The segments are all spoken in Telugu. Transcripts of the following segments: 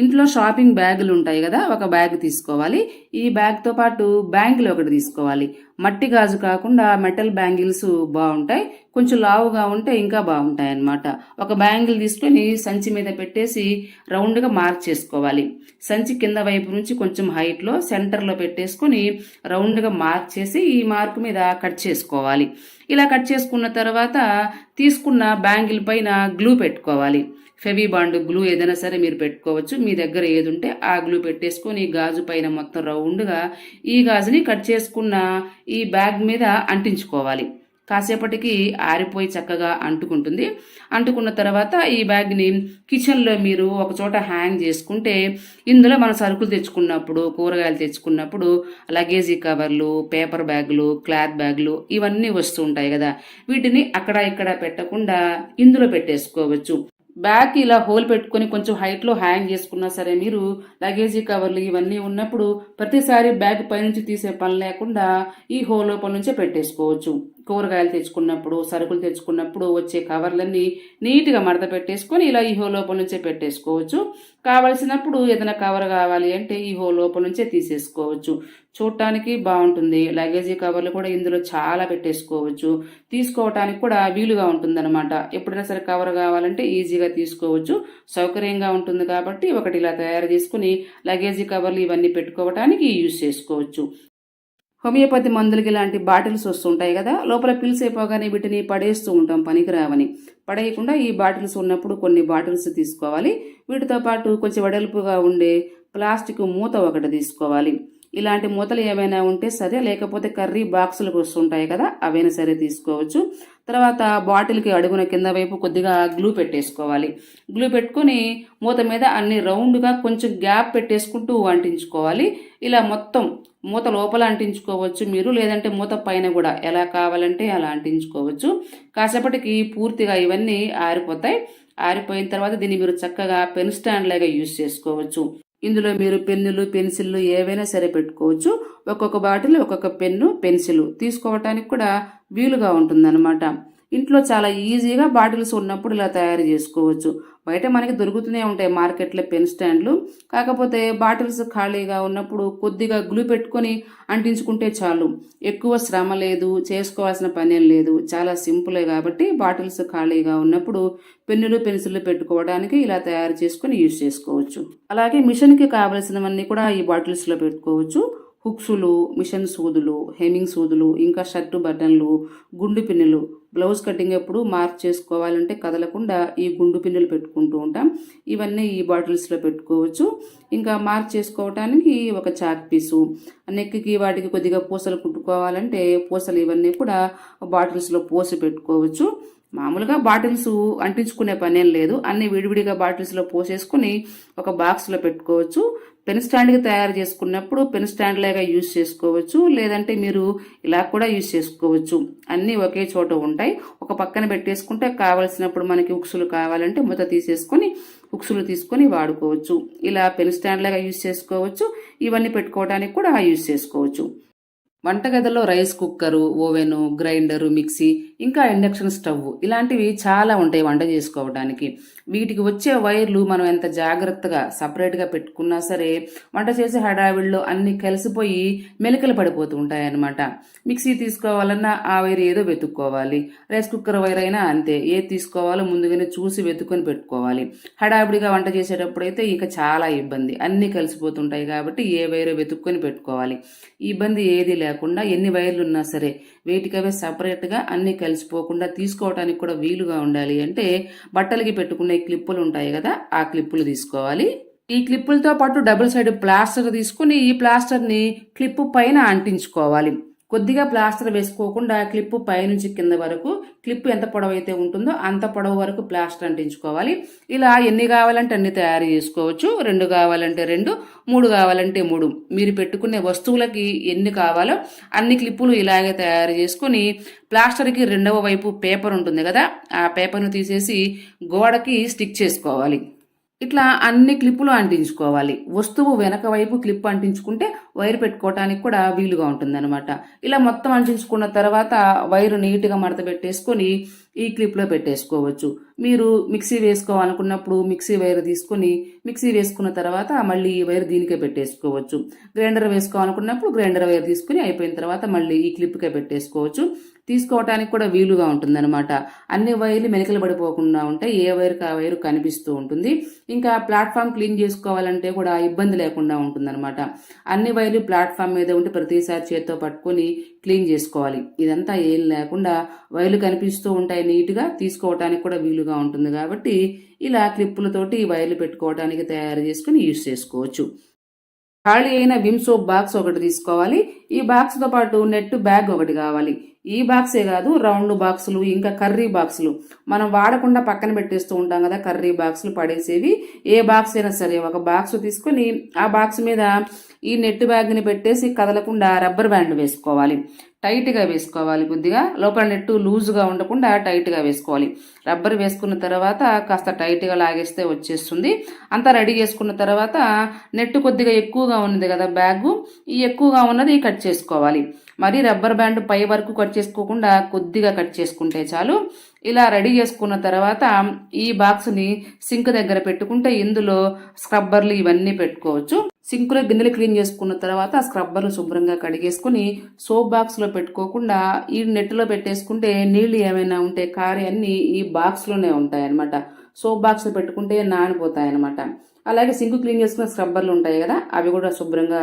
ఇంట్లో షాపింగ్ బ్యాగులు ఉంటాయి కదా ఒక బ్యాగ్ తీసుకోవాలి. ఈ బ్యాగ్తో పాటు బ్యాంకులు ఒకటి తీసుకోవాలి. మట్టి గాజు కాకుండా మెటల్ బ్యాంగిల్స్ బాగుంటాయి. కొంచెం లావుగా ఉంటే ఇంకా బాగుంటాయి అన్నమాట. ఒక బ్యాంగిల్ తీసుకొని సంచి మీద పెట్టేసి రౌండ్గా మార్క్ చేసుకోవాలి. సంచి కింద వైపు నుంచి కొంచెం హైట్లో సెంటర్లో పెట్టేసుకొని రౌండ్గా మార్క్ చేసి ఈ మార్క్ మీద కట్ చేసుకోవాలి. ఇలా కట్ చేసుకున్న తర్వాత తీసుకున్న బ్యాంగిల్ పైన గ్లూ పెట్టుకోవాలి. ఫెవీ బాండ్ గ్లూ ఏదైనా సరే మీరు పెట్టుకోవచ్చు. మీ దగ్గర ఏది ఉంటే ఆ గ్లూ పెట్టేసుకొని గాజు పైన మొత్తం రౌండ్గా ఈ గాజుని కట్ చేసుకున్న ఈ బ్యాగ్ మీద అంటించుకోవాలి. కాసేపటికి ఆరిపోయి చక్కగా అంటుకుంటుంది. అంటుకున్న తర్వాత ఈ బ్యాగ్ని కిచెన్లో మీరు ఒక చోట హ్యాంగ్ చేసుకుంటే ఇందులో మన సరుకులు తెచ్చుకున్నప్పుడు కూరగాయలు తెచ్చుకున్నప్పుడు లగేజీ కవర్లు పేపర్ బ్యాగులు క్లాత్ బ్యాగులు ఇవన్నీ వస్తూ ఉంటాయి కదా. వీటిని అక్కడ ఇక్కడ పెట్టకుండా ఇందులో పెట్టేసుకోవచ్చు. బ్యాగ్ ఇలా హోల్ పెట్టుకొని కొంచెం హైట్లో హ్యాంగ్ చేసుకున్నా సరే మీరు లగేజీ కవర్లు ఇవన్నీ ఉన్నప్పుడు ప్రతిసారి బ్యాగ్ పైనుంచి తీసే పని లేకుండా ఈ హోల్ లోపల నుంచే పెట్టేసుకోవచ్చు. కూరగాయలు తెచ్చుకున్నప్పుడు సరుకులు తెచ్చుకున్నప్పుడు వచ్చే కవర్లన్నీ నీట్గా మడత పెట్టేసుకొని ఇలా ఈ హో లోపల నుంచే పెట్టేసుకోవచ్చు. కావలసినప్పుడు ఏదైనా కవర్ కావాలి అంటే ఈ హో లోపల నుంచే తీసేసుకోవచ్చు. చూడటానికి బాగుంటుంది. లగేజీ కవర్లు కూడా ఇందులో చాలా పెట్టేసుకోవచ్చు. తీసుకోవటానికి కూడా వీలుగా ఉంటుందన్నమాట. ఎప్పుడైనా సరే కవర్ కావాలంటే ఈజీగా తీసుకోవచ్చు. సౌకర్యంగా ఉంటుంది కాబట్టి ఒకటి ఇలా తయారు చేసుకుని లగేజీ కవర్లు ఇవన్నీ పెట్టుకోవటానికి యూజ్ చేసుకోవచ్చు. హోమియోపతి మందులకి ఇలాంటి బాటిల్స్ వస్తుంటాయి కదా. లోపల పిల్స్ అయిపోగానే వీటిని పడేస్తూ ఉంటాం పనికిరావని. పడేయకుండా ఈ బాటిల్స్ ఉన్నప్పుడు కొన్ని బాటిల్స్ తీసుకోవాలి. వీటితో పాటు కొంచెం వెడల్పుగా ఉండే ప్లాస్టిక్ మూత ఒకటి తీసుకోవాలి. ఇలాంటి మూతలు ఏమైనా ఉంటే సరే లేకపోతే కర్రీ బాక్సులకు వస్తుంటాయి కదా అవైనా సరే తీసుకోవచ్చు. తర్వాత బాటిల్కి అడుగున కింద వైపు కొద్దిగా గ్లూ పెట్టేసుకోవాలి. గ్లూ పెట్టుకొని మూత మీద అన్ని రౌండ్గా కొంచెం గ్యాప్ పెట్టేసుకుంటూ అంటించుకోవాలి. ఇలా మొత్తం మూత లోపల అంటించుకోవచ్చు మీరు లేదంటే మూత పైన కూడా ఎలా కావాలంటే అలా అంటించుకోవచ్చు. కాసేపటికి పూర్తిగా ఇవన్నీ ఆరిపోతాయి. ఆరిపోయిన తర్వాత దీన్ని మీరు చక్కగా పెన్ స్టాండ్ లాగా యూజ్ చేసుకోవచ్చు. ఇందులో మీరు పెన్నులు పెన్సిళ్ళు ఏవైనా సరే పెట్టుకోవచ్చు. ఒక్కొక్క బాటిల్ ఒక్కొక్క పెన్ను పెన్సిల్ తీసుకోవటానికి కూడా వీలుగా ఉంటుందన్నమాట. ఇంట్లో చాలా ఈజీగా బాటిల్స్ ఉన్నప్పుడు ఇలా తయారు చేసుకోవచ్చు. బయట మనకి దొరుకుతూనే ఉంటాయి మార్కెట్లో పెన్ స్టాండ్లు. కాకపోతే బాటిల్స్ ఖాళీగా ఉన్నప్పుడు కొద్దిగా గ్లూ పెట్టుకొని అంటించుకుంటే చాలు. ఎక్కువ శ్రమ లేదు చేసుకోవాల్సిన పనేం లేదు. చాలా సింపులే కాబట్టి బాటిల్స్ ఖాళీగా ఉన్నప్పుడు పెన్నులు పెన్సిళ్ళు పెట్టుకోవడానికి ఇలా తయారు చేసుకొని యూజ్ చేసుకోవచ్చు. అలాగే మిషన్కి కావలసినవన్నీ కూడా ఈ బాటిల్స్లో పెట్టుకోవచ్చు. హుక్సులు మిషన్ సూదులు హెమింగ్ సూదులు ఇంకా షర్టు బటన్లు గుండు పిన్నులు. బ్లౌజ్ కటింగ్ ఎప్పుడు మార్క్ చేసుకోవాలంటే కదలకుండా ఈ గుండు పిన్నులు పెట్టుకుంటూ ఉంటాం. ఇవన్నీ ఈ బాటిల్స్లో పెట్టుకోవచ్చు. ఇంకా మార్క్ చేసుకోవటానికి ఒక చాక్ పీసు. నెక్కి వాటికి కొద్దిగా పూసలు కుట్టుకోవాలంటే పూసలు ఇవన్నీ కూడా బాటిల్స్లో పోసి పెట్టుకోవచ్చు. మామూలుగా బాటిల్స్ అంటించుకునే పనేం లేదు. అన్ని విడివిడిగా బాటిల్స్లో పోసేసుకుని ఒక బాక్స్లో పెట్టుకోవచ్చు. పెన్ స్టాండ్కి తయారు చేసుకున్నప్పుడు పెన్ స్టాండ్ లాగా యూజ్ చేసుకోవచ్చు. లేదంటే మీరు ఇలా కూడా యూజ్ చేసుకోవచ్చు. అన్నీ ఒకే చోట ఉంటాయి. ఒక పక్కన పెట్టేసుకుంటే కావలసినప్పుడు మనకి ఉక్సులు కావాలంటే మూత తీసేసుకొని ఉక్సులు తీసుకొని వాడుకోవచ్చు. ఇలా పెన్ స్టాండ్ లాగా యూజ్ చేసుకోవచ్చు. ఇవన్నీ పెట్టుకోవడానికి కూడా యూజ్ చేసుకోవచ్చు. వంటగదిలో rice cooker oven grinder mixie ఇంకా ఇండక్షన్ స్టవ్ ఇలాంటివి చాలా ఉంటాయి వంట చేసుకోవడానికి. వీటికి వచ్చే వైర్లు మనం ఎంత జాగ్రత్తగా సపరేట్గా పెట్టుకున్నా సరే వంట చేసే హడావిడిలో అన్ని కలిసిపోయి మెలికలు పడిపోతూ ఉంటాయన్నమాట. మిక్సీ తీసుకోవాలన్నా ఆ వైర్ ఏదో వెతుక్కోవాలి. రైస్ కుక్కర్ వైర్ అయినా అంతే ఏది తీసుకోవాలో ముందుగానే చూసి వెతుక్కొని పెట్టుకోవాలి. హడావిడిగా వంట చేసేటప్పుడైతే ఇక చాలా ఇబ్బంది. అన్నీ కలిసిపోతుంటాయి కాబట్టి ఏ వైర్ వెతుక్కొని పెట్టుకోవాలి. ఇబ్బంది ఏది లేకుండా ఎన్ని వైర్లు ఉన్నా సరే వేటికవే సపరేట్గా అన్నీ కలిసిపోకుండా తీసుకోవడానికి కూడా వీలుగా ఉండాలి. అంటే బట్టలకి పెట్టుకునే క్లిప్పులు ఉంటాయి కదా ఆ క్లిప్పులు తీసుకోవాలి. ఈ క్లిప్పులతో పాటు డబుల్ సైడ్ ప్లాస్టర్ తీసుకుని ఈ ప్లాస్టర్ని క్లిప్పు పైన అంటించుకోవాలి. కొద్దిగా ప్లాస్టర్ వేసుకోకుండా క్లిప్పు పైనుంచి కింద వరకు క్లిప్ ఎంత పొడవు అయితే ఉంటుందో అంత పొడవు వరకు ప్లాస్టర్ అంటించుకోవాలి. ఇలా ఎన్ని కావాలంటే అన్ని తయారు చేసుకోవచ్చు. రెండు కావాలంటే రెండు మూడు కావాలంటే మూడు. మీరు పెట్టుకునే వస్తువులకి ఎన్ని కావాలో అన్ని క్లిప్పులు ఇలాగే తయారు చేసుకుని ప్లాస్టర్కి రెండవ వైపు పేపర్ ఉంటుంది కదా ఆ పేపర్ను తీసేసి గోడకి స్టిక్ చేసుకోవాలి. ఇట్లా అన్ని క్లిప్పులు అంటించుకోవాలి. వస్తువు వెనక వైపు క్లిప్ అంటించుకుంటే వైర్ పెట్టుకోవటానికి కూడా వీలుగా ఉంటుందన్నమాట. ఇలా మొత్తం అంటించుకున్న తర్వాత వైరు నీట్గా మడత పెట్టేసుకొని ఈ క్లిప్లో పెట్టేసుకోవచ్చు. మీరు మిక్సీ వేసుకోవాలనుకున్నప్పుడు మిక్సీ వైర్ తీసుకొని మిక్సీ వేసుకున్న తర్వాత మళ్ళీ ఈ వైర్ దీనికే పెట్టేసుకోవచ్చు. గ్రైండర్ వేసుకోవాలనుకున్నప్పుడు గ్రైండర్ వైర్ తీసుకుని అయిపోయిన తర్వాత మళ్ళీ ఈ క్లిప్కే పెట్టేసుకోవచ్చు. తీసుకోవటానికి కూడా వీలుగా ఉంటుందన్నమాట. అన్ని వైర్లు మెలికలు పడిపోకుండా ఉంటాయి ఏ వైర్కి ఆ వైరు కనిపిస్తూ ఉంటుంది. ఇంకా ప్లాట్ఫామ్ క్లీన్ చేసుకోవాలంటే కూడా ఇబ్బంది లేకుండా ఉంటుందన్నమాట. అన్ని వైర్లు ప్లాట్ఫామ్ మీద ఉంటే ప్రతిసారి చేత్తో పట్టుకొని క్లీన్ చేసుకోవాలి. ఇదంతా ఏం లేకుండా వైర్లు కనిపిస్తూ ఉంటాయి నీట్గా తీసుకోవటానికి కూడా వీలుగా ఉంటుంది కాబట్టి ఇలా క్లిప్పులతోటి వైర్లు పెట్టుకోవడానికి తయారు చేసుకుని యూజ్ చేసుకోవచ్చు. ఖాళీ అయిన విమ్ సోప్ బాక్స్ ఒకటి తీసుకోవాలి. ఈ బాక్స్తో పాటు నెట్ బ్యాగ్ ఒకటి కావాలి. ఈ బాక్సే కాదు రౌండ్ బాక్సులు ఇంకా కర్రీ బాక్సులు. మనం వాడకుండా పక్కన పెట్టేస్తూ ఉంటాం కదా కర్రీ బాక్సులు పడేసేవి. ఏ బాక్స్ అయినా సరే ఒక బాక్స్ తీసుకొని ఆ బాక్స్ మీద ఈ నెట్ బ్యాగ్ని పెట్టేసి కదలకుండా రబ్బర్ బ్యాండ్ వేసుకోవాలి. టైట్గా వేసుకోవాలి కొద్దిగా. లోపల నెట్టు లూజ్గా ఉండకుండా టైట్గా వేసుకోవాలి. రబ్బర్ వేసుకున్న తర్వాత కాస్త టైట్గా లాగేస్తే వచ్చేస్తుంది. అంతా రెడీ చేసుకున్న తర్వాత నెట్ కొద్దిగా ఎక్కువగా ఉన్నది కదా బ్యాగు. ఈ ఎక్కువగా ఉన్నది కట్ చేసుకోవాలి. మరి రబ్బర్ బ్యాండ్ పై వరకు కట్ చేసుకోకుండా కొద్దిగా కట్ చేసుకుంటే చాలు. ఇలా రెడీ చేసుకున్న తర్వాత ఈ బాక్స్ని సింక్ దగ్గర పెట్టుకుంటే ఇందులో స్క్రబ్బర్లు ఇవన్నీ పెట్టుకోవచ్చు. సింకులో గిన్నెలు క్లీన్ చేసుకున్న తర్వాత ఆ స్క్రబ్బర్లు శుభ్రంగా కడిగేసుకుని సోప్ బాక్స్లో పెట్టుకోకుండా ఈ నెట్లో పెట్టేసుకుంటే నీళ్ళు ఏమైనా ఉంటే కారీ అన్నీ ఈ బాక్స్లోనే ఉంటాయన్నమాట. సోప్ బాక్స్లో పెట్టుకుంటే నానిపోతాయి అనమాట అలాగే సింక్ క్లీన్ చేసుకున్న స్క్రబ్బర్లు ఉంటాయి కదా అవి కూడా శుభ్రంగా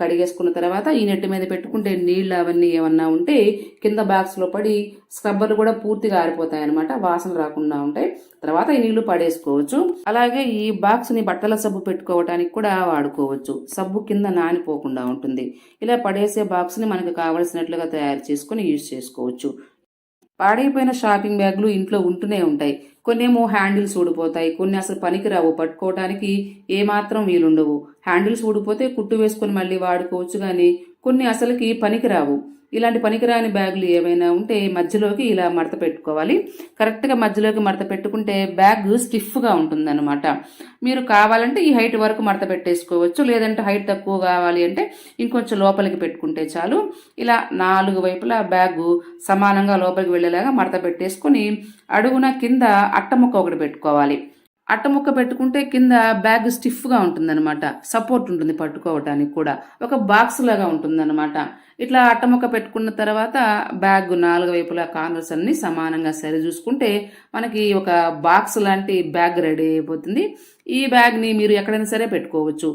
కడిగేసుకున్న తర్వాత ఈ నెట్ మీద పెట్టుకుంటే నీళ్ళు అవన్నీ ఏమన్నా ఉంటే కింద బాక్స్లో పడి స్క్రబ్బర్లు కూడా పూర్తిగా ఆరిపోతాయి అనమాట వాసన రాకుండా ఉంటాయి. తర్వాత ఈ నీళ్ళు పడేసుకోవచ్చు. అలాగే ఈ బాక్స్ని బట్టల సబ్బు పెట్టుకోవడానికి కూడా వాడుకోవచ్చు. సబ్బు కింద నానిపోకుండా ఉంటుంది. ఇలా పడేసే బాక్స్ని మనకు కావలసినట్లుగా తయారు చేసుకుని యూజ్ చేసుకోవచ్చు. పాడైపోయిన షాపింగ్ బ్యాగులు ఇంట్లో ఉంటూనే ఉంటాయి. కొన్నేమో హ్యాండిల్స్ ఊడిపోతాయి. కొన్ని అసలు పనికిరావు. పట్టుకోవడానికి ఏమాత్రం వీలుండవు. హ్యాండిల్స్ ఊడిపోతే కుట్టు వేసుకొని మళ్ళీ వాడుకోవచ్చు కానీ కొన్ని అసలుకి పనికిరావు. ఇలాంటి పనికిరాని బ్యాగులు ఏమైనా ఉంటే మధ్యలోకి ఇలా మడత పెట్టుకోవాలి. కరెక్ట్గా మధ్యలోకి మడత పెట్టుకుంటే బ్యాగ్ స్టిఫ్గా ఉంటుందన్నమాట. మీరు కావాలంటే ఈ హైట్ వరకు మడత పెట్టేసుకోవచ్చు. లేదంటే హైట్ తక్కువ కావాలి అంటే ఇంకొంచెం లోపలికి పెట్టుకుంటే చాలు. ఇలా నాలుగు వైపులా బ్యాగు సమానంగా లోపలికి వెళ్ళేలాగా మడత పెట్టేసుకొని అడుగున కింద అట్టముక్క ఒకటి పెట్టుకోవాలి. అట్టముక్క పెట్టుకుంటే కింద బ్యాగ్ స్టిఫ్గా ఉంటుందన్నమాట. సపోర్ట్ ఉంటుంది పట్టుకోవటానికి కూడా. ఒక బాక్స్ లాగా ఉంటుందన్నమాట. ఇట్లా అట్టముక్క పెట్టుకున్న తర్వాత బ్యాగ్ నాలుగు వైపులా కార్నర్స్ అన్ని సమానంగా సరి చూసుకుంటే మనకి ఒక బాక్స్ లాంటి బ్యాగ్ రెడీ అయిపోతుంది. ఈ బ్యాగ్ని మీరు ఎక్కడైనా సరే పెట్టుకోవచ్చు.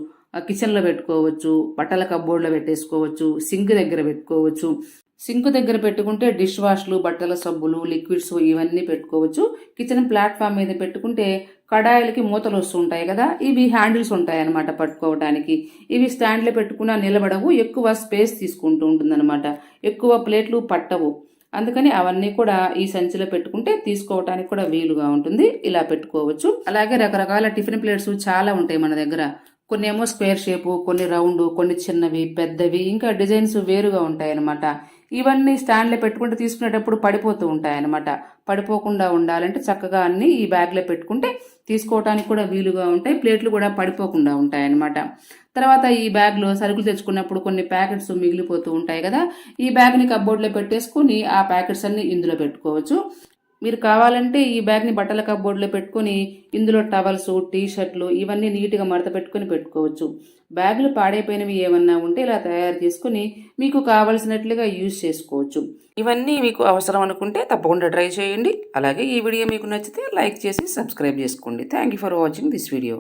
కిచెన్లో పెట్టుకోవచ్చు బట్టల కబ్బోర్డ్లో పెట్టేసుకోవచ్చు సింక్ దగ్గర పెట్టుకోవచ్చు. సింక్ దగ్గర పెట్టుకుంటే డిష్ వాష్లు బట్టల సబ్బులు లిక్విడ్స్ ఇవన్నీ పెట్టుకోవచ్చు. కిచెన్ ప్లాట్ఫామ్ మీద పెట్టుకుంటే కడాయిలకి మూతలు వస్తుంటాయి కదా ఇవి హ్యాండిల్స్ ఉంటాయి అనమాట పట్టుకోవడానికి ఇవి స్టాండ్లో పెట్టుకున్నా నిలబడవు ఎక్కువ స్పేస్ తీసుకుంటూ ఉంటుందన్నమాట. ఎక్కువ ప్లేట్లు పట్టవు. అందుకని అవన్నీ కూడా ఈ సంచిలో పెట్టుకుంటే తీసుకోవటానికి కూడా వీలుగా ఉంటుంది. ఇలా పెట్టుకోవచ్చు. అలాగే రకరకాల టిఫిన్ ప్లేట్స్ చాలా ఉంటాయి మన దగ్గర. కొన్ని ఏమో స్క్వేర్ షేపు కొన్ని రౌండ్ కొన్ని చిన్నవి పెద్దవి ఇంకా డిజైన్స్ వేరుగా ఉంటాయి అన్నమాట ఇవన్నీ స్టాండ్లో పెట్టుకుంటే తీసుకునేటప్పుడు పడిపోతూ ఉంటాయన్నమాట. పడిపోకుండా ఉండాలంటే చక్కగా అన్ని ఈ బ్యాగ్లో పెట్టుకుంటే తీసుకోవడానికి కూడా వీలుగా ఉంటాయి ప్లేట్లు కూడా పడిపోకుండా ఉంటాయన్నమాట. తర్వాత ఈ బ్యాగ్లో సరుకులు తెచ్చుకున్నప్పుడు కొన్ని ప్యాకెట్స్ మిగిలిపోతూ ఉంటాయి కదా ఈ బ్యాగ్ని కబ్బోర్డ్లో పెట్టేసుకుని ఆ ప్యాకెట్స్ అన్ని ఇందులో పెట్టుకోవచ్చు. మీరు కావాలంటే ఈ బ్యాగ్ని బట్టల కబ్బోర్డ్లో పెట్టుకొని ఇందులో టవల్స్ టీ షర్ట్లు ఇవన్నీ నీట్గా మడత పెట్టుకుని పెట్టుకోవచ్చు. బ్యాగులు పాడైపోయినవి ఏమన్నా ఉంటే ఇలా తయారు చేసుకుని మీకు కావలసినట్లుగా యూజ్ చేసుకోవచ్చు. ఇవన్నీ మీకు అవసరం అనుకుంటే తప్పకుండా ట్రై చేయండి. అలాగే ఈ వీడియో మీకు నచ్చితే లైక్ చేసి సబ్స్క్రైబ్ చేసుకోండి. Thank you for watching this video.